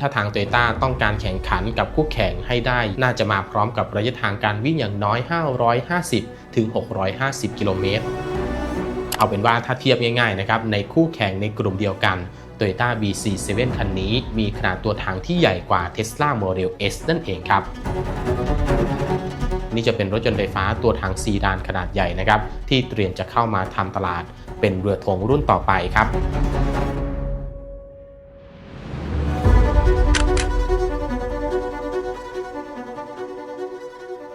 ถ้าทางโตโยต้าต้องการแข่งขันกับคู่แข่งให้ได้ น่าจะมาพร้อมกับระยะทางการวิ่งอย่างน้อย 550 ถึง 650 กิโลเมตร เอาเป็นว่าถ้าเทียบง่ายๆนะครับในคู่แข่งในกลุ่มเดียวกัน Toyota BC7 คันนี้มีขนาดตัวถังที่ใหญ่กว่า Tesla Model S นั่นเองครับนี่จะเป็นรถยนต์ไฟฟ้าตัวถังซีดานขนาดใหญ่นะครับที่เตรียมจะเข้ามาทำตลาดเป็นเรือธงรุ่นต่อไปครับ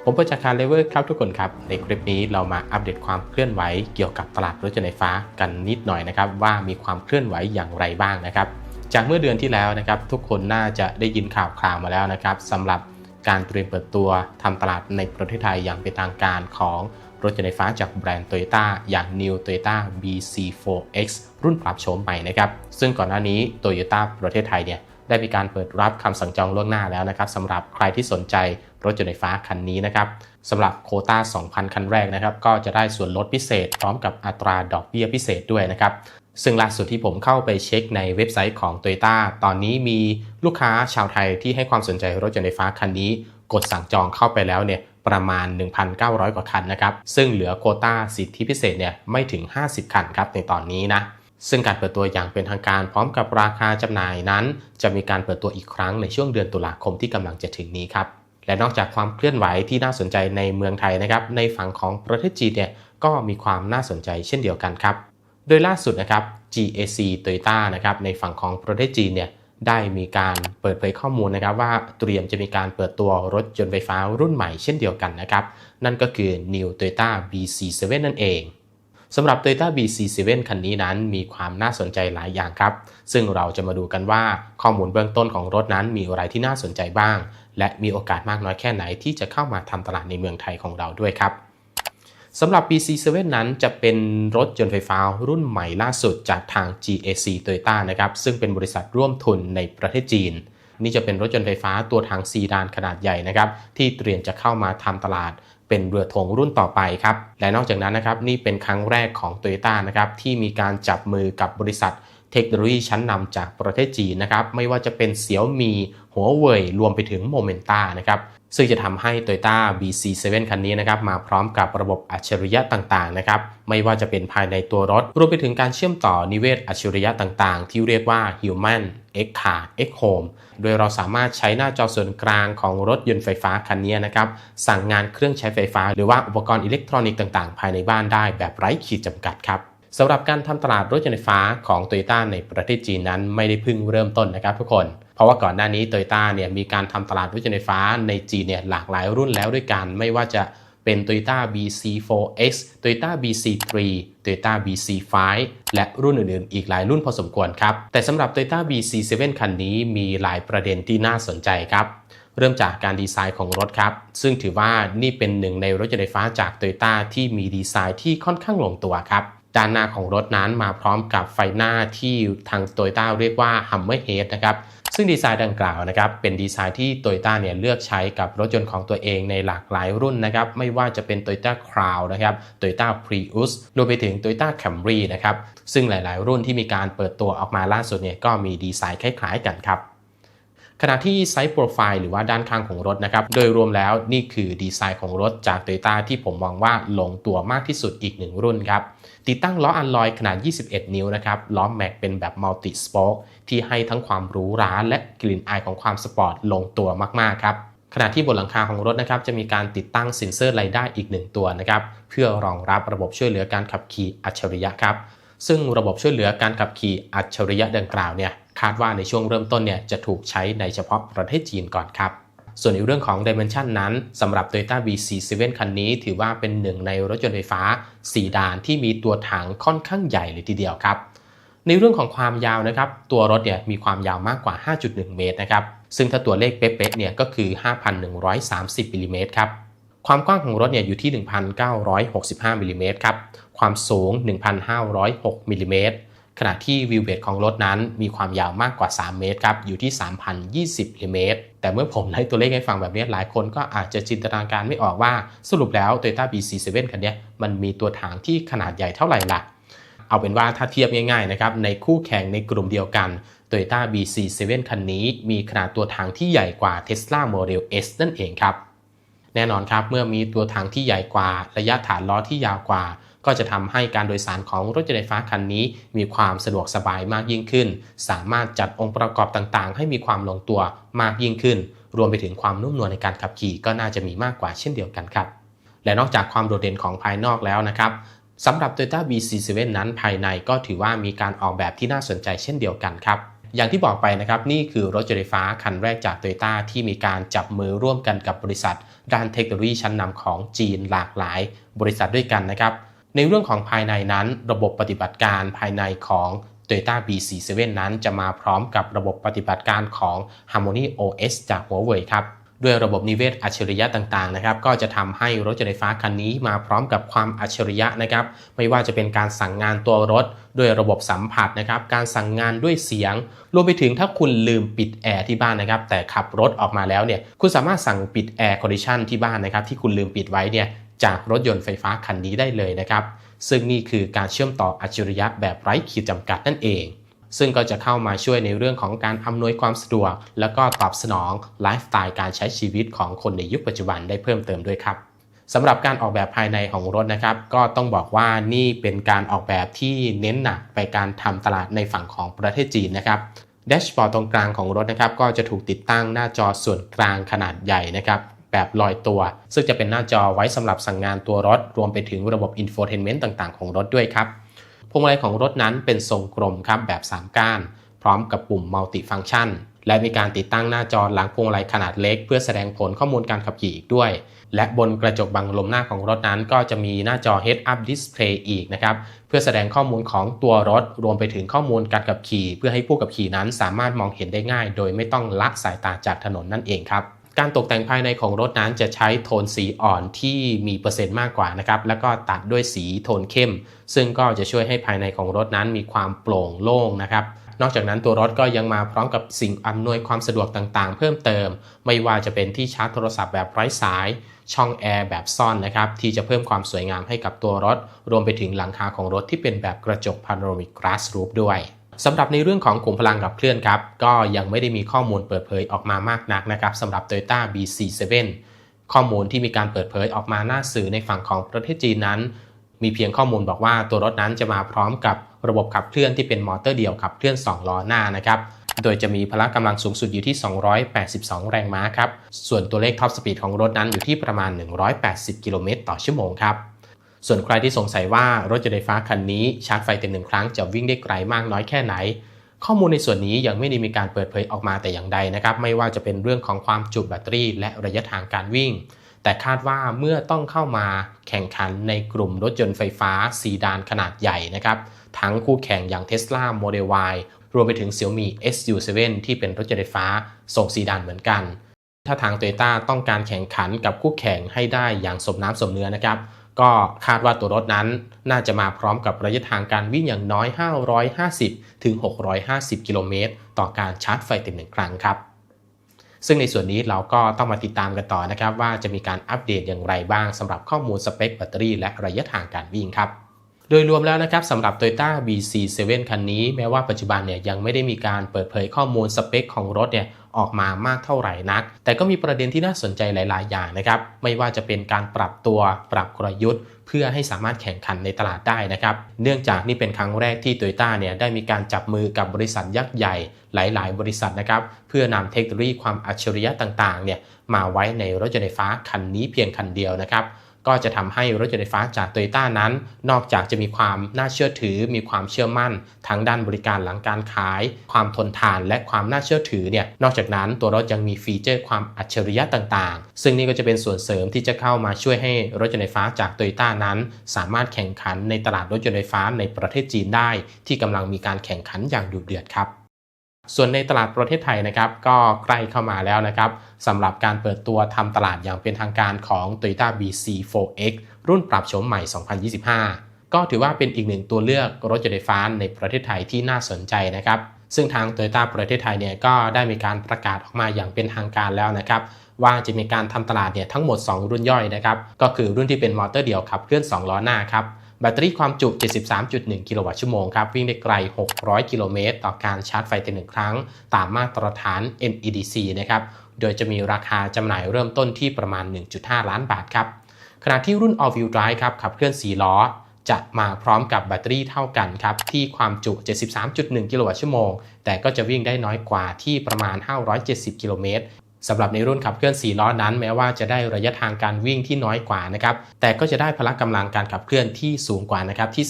ผมประจักษ์คาร์เลเวอร์ครับทุกคนครับ ในคลิปนี้เรามาอัปเดตความเคลื่อนไหวเกี่ยวกับตลาดรถยนต์ไฟฟ้ากันนิดหน่อยนะครับว่ามีความเคลื่อนไหวอย่างไรบ้างนะครับ จากเมื่อเดือนที่แล้วนะครับทุกคนน่าจะได้ยินข่าวคราวมาแล้วนะครับสำหรับการเตรียมเปิดตัวทำตลาดในประเทศไทยอย่างเป็นทางการของรถยนต์ไฟฟ้าจากแบรนด์ Toyota อย่าง New Toyota BC4X รุ่นปรับโฉมใหม่นะครับซึ่งก่อนหน้านี้ Toyota ประเทศไทยเนี่ย ได้มีการเปิดรับคำสั่งจองล่วงหน้าแล้วนะครับสำหรับใครที่สนใจรถยนต์ไฟฟ้าคันนี้นะครับสำหรับโคต้า 2,000 คันแรกนะครับ ก็จะได้ส่วนลดพิเศษ พร้อมกับอัตราดอกเบี้ยพิเศษด้วยนะครับ ซึ่งล่าสุดที่ผมเข้าไปเช็คในเว็บไซต์ของ Toyota ตอนนี้มีลูกค้าชาวไทยที่ให้ความสนใจรถยนต์ไฟฟ้าคันนี้ กดสั่งจองเข้าไปแล้วเนี่ยประมาณ 1,900 กว่าคันนะครับ ซึ่งเหลือโคต้าสิทธิพิเศษเนี่ยไม่ถึง 50 คันครับในตอนนี้นะ ซึ่งการเปิดตัวอย่างเป็นทางการพร้อมกับราคาจำหน่ายนั้น จะมีการเปิดตัวอีกครั้งในช่วงเดือนตุลาคมที่กำลังจะถึงนี้ครับและนอกจากความเคลื่อนไหวที่น่าสนใจในเมืองไทยนะครับ ในฝั่งของประเทศจีนเนี่ยก็มีความน่าสนใจเช่นเดียวกันครับ โดยล่าสุดนะครับ GAC Toyota นะครับในฝั่งของประเทศจีนเนี่ยได้มีการเปิดเผยข้อมูลนะครับว่าเตรียมจะมีการเปิดตัวรถยนต์ไฟฟ้ารุ่นใหม่เช่นเดียวกันนะครับ นั่นก็คือ New Toyota BC7 นั่นเอง สำหรับ Toyota BC7 คันนี้นั้นมีความน่าสนใจหลายอย่างครับ ซึ่งเราจะมาดูกันว่าข้อมูลเบื้องต้นของรถนั้นมีอะไรที่น่าสนใจบ้าง และมีโอกาสมากน้อยแค่ไหนที่จะเข้ามาทำตลาดในเมืองไทยของเราด้วยครับสำหรับ BC7 นั้นจะเป็นรถยนต์ไฟฟ้ารุ่นใหม่ล่าสุดจากทาง GAC Toyota นะครับ ซึ่งเป็นบริษัทร่วมทุนในประเทศจีน นี่จะเป็นรถยนต์ไฟฟ้าตัวทางซีดานขนาดใหญ่นะครับ ที่เตรียมจะเข้ามาทำตลาด เป็นเรือธงรุ่นต่อไปครับและนอกจากนั้นนะครับนี่เป็นครั้งแรกของ t o y ต้านะครับที่มีการจับมือกับบริษัท เทคโนโลยีชั้นนำจากประเทศจีนนะครับ ไม่ว่าจะเป็นเสี่ยวมีหัวเว่ยรวมไปถึงโมเมนต้านะครับ ซึ่งจะทำให้ Toyota BC7 คันนี้นะครับ มาพร้อมกับระบบอัจฉริยะต่างๆนะครับ ไม่ว่าจะเป็นภายในตัวรถ รวมไปถึงการเชื่อมต่อนิเวศอัจฉริยะต่างๆ ที่เรียกว่า Human X Car X Home โดยเราสามารถใช้หน้าจอส่วนกลางของรถยนต์ไฟฟ้าคันนี้นะครับ สั่งงานเครื่องใช้ไฟฟ้า หรือว่าอุปกรณ์อิเล็กทรอนิกส์ต่างๆ ภายในบ้านได้แบบไร้ขีดจำกัดครับ สำหรับการทำตลาดรถยนต์ไฟฟ้าของ Toyota ในประเทศจีนนั้นไม่ได้เพิ่งเริ่มต้นนะครับทุกคน เพราะว่าก่อนหน้านี้ Toyota เนี่ยมีการทำตลาดรถยนต์ไฟฟ้าในจีนเนี่ยหลากหลายรุ่นแล้วด้วยกันไม่ว่าจะเป็น Toyota BC4X Toyota BC3 Toyota BC5 และรุ่นอื่นๆ อีกหลายรุ่นพอสมควรครับ แต่สำหรับ Toyota BC7 คันนี้มีหลายประเด็นที่น่าสนใจครับ เริ่มจากการดีไซน์ของรถครับ ซึ่งถือว่านี่เป็นหนึ่งในรถยนต์ไฟฟ้าจาก Toyota ที่มีดีไซน์ที่ค่อนข้างลงตัวครับ ด้านหน้าของรถนั้นมาพร้อมกับไฟหน้าที่ทาง Toyota เรียกว่า Hammerhead นะครับซึ่งดีไซน์ดังกล่าวนะครับเป็นดีไซน์ที่ Toyota เนี่ยเลือกใช้กับรถยนต์ของตัวเองในหลากหลายรุ่นนะครับไม่ว่าจะเป็น Toyota Crown นะครับ Toyota Prius รวมไปถึง Toyota Camry นะครับซึ่งหลาย ๆ รุ่นที่มีการเปิดตัวออกมาล่าสุดเนี่ยก็มีดีไซน์คล้าย ๆ กันครับ ณะที่ไซส์โปรไฟล์หรือว่าด้านข้างของรถนะครับ โดยรวมแล้วนี่คือดีไซน์ของรถจาก Toyota ที่ผมมองว่าลงตัวมากที่สุดอีกหนึ่งรุ่นครับ ติดตั้งล้ออัลลอยขนาด 21 นิ้วนะครับ ล้อแม็กเป็นแบบมัลติสปอคที่ให้ทั้งความหรูหราและกลิ่นอายของความสปอร์ตลงตัวมาก ๆ ครับขณะที่บนหลังคาของรถนะครับจะมีการติดตั้งเซ็นเซอร์ไรด้าอีกหนึ่งตัวนะครับเพื่อรองรับระบบช่วยเหลือการขับขี่อัจฉริยะครับ ซึ่งระบบช่วยเหลือการขับขี่อัจฉริยะดังกล่าวเนี่ย คาดว่าในช่วงเริ่มต้นเนี่ยจะถูกใช้ในเฉพาะประเทศจีนก่อนครับ ส่วนในเรื่องของ Dimension นั้นสำหรับ Toyota BC7 คันนี้ ถือว่าเป็นหนึ่งในรถยนต์ไฟฟ้า 4 ด่านที่มีตัวถังค่อนข้างใหญ่เลยทีเดียวครับ ในเรื่องของความยาวนะครับ ตัวรถเนี่ยมีความยาวมากกว่า 5.1 เมตรนะครับ ซึ่งถ้าตัวเลขเป๊ะๆเนี่ยก็คือ 5,130มิลลิเมตรครับความกว้างของรถเนี่ยอยู่ที่ 1,965มิลลิเมตรครับ ความสูง 1,506มิลลิเมตร ขณะที่วิวเบดของรถนั้นมีความยาวมากกว่า 3 เมตรครับ อยู่ที่ 3,020มิลิเมตร แต่เมื่อผมให้ตัวเลขให้ฟังแบบนี้หลายคนก็อาจจะจินตนาการไม่ออกว่าสรุปแล้ว Toyota BC7 คันนี้มันมีตัวถังที่ขนาดใหญ่เท่าไหร่ล่ะ เอาเป็นว่าถ้าเทียบง่ายๆนะครับ ในคู่แข่งในกลุ่มเดียวกันโต Toyota BC7 คันนี้มีขนาดตัวถังที่ใหญ่กว่า Tesla Model S นั่นเองครับ แน่นอนครับเมื่อมีตัวถังที่ใหญ่กว่า ระยะฐานล้อที่ยาวกว่า ก็จะทำให้การโดยสารของรถยนต์ไฟฟ้าคันนี้ มีความสะดวกสบายมากยิ่งขึ้น สามารถจัดองค์ประกอบต่างๆ ให้มีความลงตัวมากยิ่งขึ้น รวมไปถึงความนุ่มนวลในการขับขี่ก็น่าจะมีมากกว่าเช่นเดียวกันครับและนอกจากความโดดเด่นของภายนอกแล้วนะครับสำหรับ Toyota BC7 นั้นภายในก็ถือว่ามีการออกแบบที่น่าสนใจเช่นเดียวกันครับอย่างที่บอกไปนะครับนี่คือรถยนต์ไฟฟ้าคันแรกจาก Toyota ที่มีการจับมือร่วมกันกับบริษัท ด้านเทคโนโลยีชั้นนำของจีนหลากหลาย บริษัทด้วยกันนะครับ ในเรื่องของภายในนั้นระบบปฏิบัติการภายในของ Toyota B47 นั้นจะมาพร้อมกับระบบปฏิบัติการของ Harmony OS จาก Huawei ครับด้วยระบบนิเวศอัจฉริยะต่างๆนะครับ ก็จะทำให้รถยนต์ไฟฟ้าคันนี้มาพร้อมกับความอัจฉริยะนะครับ ไม่ว่าจะเป็นการสั่งงานตัวรถ ด้วยระบบสัมผัสนะครับ การสั่งงานด้วยเสียง รวมไปถึงถ้าคุณลืมปิดแอร์ที่บ้านนะครับ แต่ขับรถออกมาแล้วเนี่ย คุณสามารถสั่งปิดแอร์คอนดิชันที่บ้านนะครับ ที่คุณลืมปิดไว้เนี่ย จากรถยนต์ไฟฟ้าคันนี้ได้เลยนะครับ ซึ่งนี่คือการเชื่อมต่ออัจฉริยะแบบไร้ขีดจำกัดนั่นเอง ซึ่งก็จะเข้ามาช่วยในเรื่องของการอำนวยความสะดวก แล้วก็ตอบสนองไลฟ์สไตล์การใช้ชีวิตของคนในยุคปัจจุบันได้เพิ่มเติมด้วยครับสำหรับการออกแบบภายในของรถนะครับ ก็ต้องบอกว่านี่เป็นการออกแบบที่เน้นหนักไปการทำตลาดในฝั่งของประเทศจีนนะครับแดชบอร์ดตรงกลางของรถนะครับก็จะถูกติดตั้งหน้าจอส่วนกลางขนาดใหญ่นะครับ แบบลอยตัว ซึ่งจะเป็นหน้าจอไว้สำหรับสั่งงานตัวรถ รวมไปถึงระบบอินโฟเทนเมนต์ต่างๆ ของรถด้วยครับพวงมาลัยของรถนั้นเป็นทรงกลมครับแบบ 3 ก้าน พร้อมกับปุ่มมัลติฟัง c t ชันและมีการติดตั้งหน้าจอหลังพวงมาลัยขนาดเล็ก เพื่อแสดงผลข้อมูลการขับขี่อีกด้วย และบนกระจกบังลมหน้าของรถนั้น ก็จะมีหน้าจอ Head Up Display อีกนะครับ เพื่อแสดงข้อมูลของตัวรถ รวมไปถึงข้อมูลการขับขี่ เพื่อให้ผู้ขับขี่นั้นสามารถมองเห็นได้ง่าย โดยไม่ต้องละสายตาจากถนนนั่นเองครับ การตกแต่งภายในของรถนั้นจะใช้โทนสีอ่อนที่มีเปอร์เซ็นต์มากกว่านะครับ แล้วก็ตัดด้วยสีโทนเข้ม ซึ่งก็จะช่วยให้ภายในของรถนั้นมีความโปร่งโล่งนะครับนอกจากนั้นตัวรถก็ยังมาพร้อมกับสิ่งอำนวยความสะดวกต่างๆ เพิ่มเติม ไม่ว่าจะเป็นที่ชาร์จโทรศัพท์แบบไร้สาย ช่องแอร์แบบซ่อนนะครับ ที่จะเพิ่มความสวยงามให้กับตัวรถ รวมไปถึงหลังคาของรถที่เป็นแบบกระจก Panoramic Glass Roof ด้วย สำหรับในเรื่องของขุมพลังกับเคลื่อนครับ ก็ยังไม่ได้มีข้อมูลเปิดเผยออกมามากนักนะครับสำหรับ Toyota BC7 ข้อมูลที่มีการเปิดเผยออกมาหน้าสื่อในฝั่งของประเทศจีนนั้น มีเพียงข้อมูลบอกว่าตัวรถนั้นจะมาพร้อมกับระบบขับเคลื่อนที่เป็นมอเตอร์เดียวขับเคลื่อน 2 ล้อหน้านะครับโดยจะมีพละกำลังสูงสุดอยู่ที่ 282 แรงม้าครับ ส่วนตัวเลขท็อปสปีดของรถนั้นอยู่ที่ประมาณ 180 กิโลเมตรต่อชั่วโมงครับ ส่วนใครที่สงสัยว่ารถยนต์ไฟฟ้าคันนี้ชาร์จไฟเต็มหนึ่งครั้งจะวิ่งได้ไกลมากน้อยแค่ไหน ข้อมูลในส่วนนี้ยังไม่ได้มีการเปิดเผยออกมาแต่อย่างใดนะครับ ไม่ว่าจะเป็นเรื่องของความจุแบตเตอรี่ และระยะทางการวิ่ง แต่คาดว่าเมื่อต้องเข้ามาแข่งขันในกลุ่มรถยนต์ไฟฟ้าซีดานขนาดใหญ่นะครับทั้งคู่แข่งอย่าง Tesla Model Y รวมไปถึง Xiaomi SU7 ที่เป็นรถยนต์ไฟฟ้าส่งซีดานเหมือนกัน ถ้าทาง Toyota ต้องการแข่งขันกับคู่แข่งให้ได้อย่างสมน้ำสมเนื้อนะครับ ก็คาดว่าตัวรถนั้นน่าจะมาพร้อมกับระยะทางการวิ่งอย่างน้อย 550 ถึง 650 กิโลเมตร ต่อการชาร์จไฟเต็มหนึ่งครั้งครับ ซึ่งในส่วนนี้เราก็ต้องมาติดตามกันต่อนะครับ ว่าจะมีการอัปเดตอย่างไรบ้างสำหรับข้อมูลสเปคแบตเตอรี่และระยะทางการวิ่งครับ โดยรวมแล้วนะครับสำหรับ Toyota BC7 คันนี้ แม้ว่าปัจจุบันเนี่ยยังไม่ได้มีการเปิดเผยข้อมูลสเปคของรถเนี่ยออกมามากเท่าไหร่นัก แต่ก็มีประเด็นที่น่าสนใจหลาย ๆ อย่างนะครับ ไม่ว่าจะเป็นการปรับตัวปรับกลยุทธ์ เพื่อให้สามารถแข่งขันในตลาดได้นะครับ เนื่องจากนี่เป็นครั้งแรกที่ Toyota เนี่ยได้มีการจับมือกับบริษัทยักษ์ใหญ่หลาย ๆ บริษัทนะครับ เพื่อนำเทคโนโลยีความอัจฉริยะต่าง ๆ เนี่ยมาไว้ในรถยนต์ไฟฟ้าคันนี้เพียงคันเดียวนะครับ ก็จะทำให้รถยนต์ไฟฟ้าจากโตโยต้านั้น นอกจากจะมีความน่าเชื่อถือ มีความเชื่อมั่นทั้งด้านบริการหลังการขาย ความทนทานและความน่าเชื่อถือเนี่ยนอกจากนั้นตัวรถยังมีฟีเจอร์ความอัจฉริยะต่างๆ ซึ่งนี่ก็จะเป็นส่วนเสริมที่จะเข้ามาช่วยให้รถยนต์ไฟฟ้าจากโตโยต้านั้น สามารถแข่งขันในตลาดรถยนต์ไฟฟ้าในประเทศจีนได้ ที่กำลังมีการแข่งขันอย่างดุเดือดครับ ส่วนในตลาดประเทศไทยนะครับก็ใกล้เข้ามาแล้วนะครับสำหรับการเปิดตัวทำตลาดอย่างเป็นทางการของ Toyota BC4X รุ่นปรับโฉมใหม่ 2025 ก็ถือว่าเป็นอีกหนึ่งตัวเลือกรถยนต์ไฟฟ้าในประเทศไทยที่น่าสนใจนะครับ ซึ่งทาง Toyota ประเทศไทยเนี่ยก็ได้มีการประกาศออกมาอย่างเป็นทางการแล้วนะครับว่าจะมีการทำตลาดเนี่ยทั้งหมด 2 รุ่นย่อยนะครับก็คือรุ่นที่เป็นมอเตอร์เดียวขับเคลื่อน 2 ล้อหน้าครับ แบตเตอรี่ความจุ 73.1 กิโลวัตต์ชั่วโมงครับ วิ่งได้ไกล 600 กิโลเมตร ต่อการชาร์จไฟแต่หนึ่งครั้ง ตามมาตรฐาน NEDC นะครับ โดยจะมีราคาจำหน่ายเริ่มต้นที่ประมาณ 1.5 ล้านบาทครับ ขณะที่รุ่น All Wheel Drive ครับ ขับเคลื่อน 4 ล้อ จะมาพร้อมกับแบตเตอรี่เท่ากันครับ ที่ความจุ 73.1 กิโลวัตต์ชั่วโมง แต่ก็จะวิ่งได้น้อยกว่าที่ประมาณ 570 กิโลเมตร สำหรับในรุ่นขับเคลื่อน 4 ล้อนั้น แม้ว่าจะได้ระยะทางการวิ่งที่น้อยกว่านะครับแต่ก็จะได้พละกำลังการขับเคลื่อนที่สูงกว่านะครับที่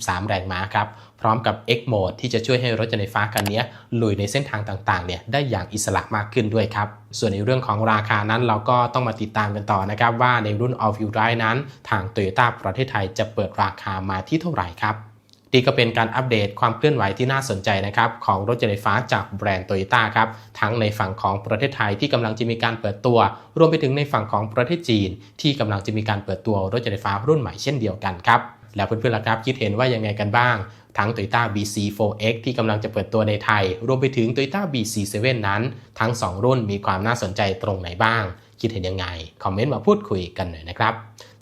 343 แรงม้าครับพร้อมกับ X Mode ที่จะช่วยให้รถยนต์ไฟฟ้าคันนี้ลุยในเส้นทางต่างๆเนี่ยได้อย่างอิสระมากขึ้นด้วยครับ ส่วนในเรื่องของราคานั้นเราก็ต้องมาติดตามกันต่อนะครับ ว่าในรุ่น All Wheel Drive นั้น ทาง Toyota ประเทศไทยจะเปิดราคามาที่เท่าไหร่ครับ นี่ก็เป็นการอัปเดตความเคลื่อนไหวที่น่าสนใจนะครับของรถยนต์ไฟฟ้าจากแบรนด์โตโยต้าครับทั้งในฝั่งของประเทศไทยที่กำลังจะมีการเปิดตัว รวมไปถึงในฝั่งของประเทศจีน ที่กำลังจะมีการเปิดตัวรถยนต์ไฟฟ้ารุ่นใหม่เช่นเดียวกันครับแล้วเพื่อนๆล่ะครับคิดเห็นว่ายังไงกันบ้างทั้ง Toyota BC4X ที่กำลังจะเปิดตัวในไทย รวมไปถึง Toyota BC7 นั้น ทั้ง 2 รุ่นมีความน่าสนใจตรงไหนบ้าง คิดเห็นยังไง คอมเมนต์มาพูดคุยกันหน่อยนะครับ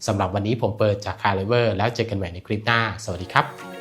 สำหรับวันนี้ผมเปิดจากคาร์เลเวอร์แล้วเจอกันใหม่ในคลิปหน้า สวัสดีครับ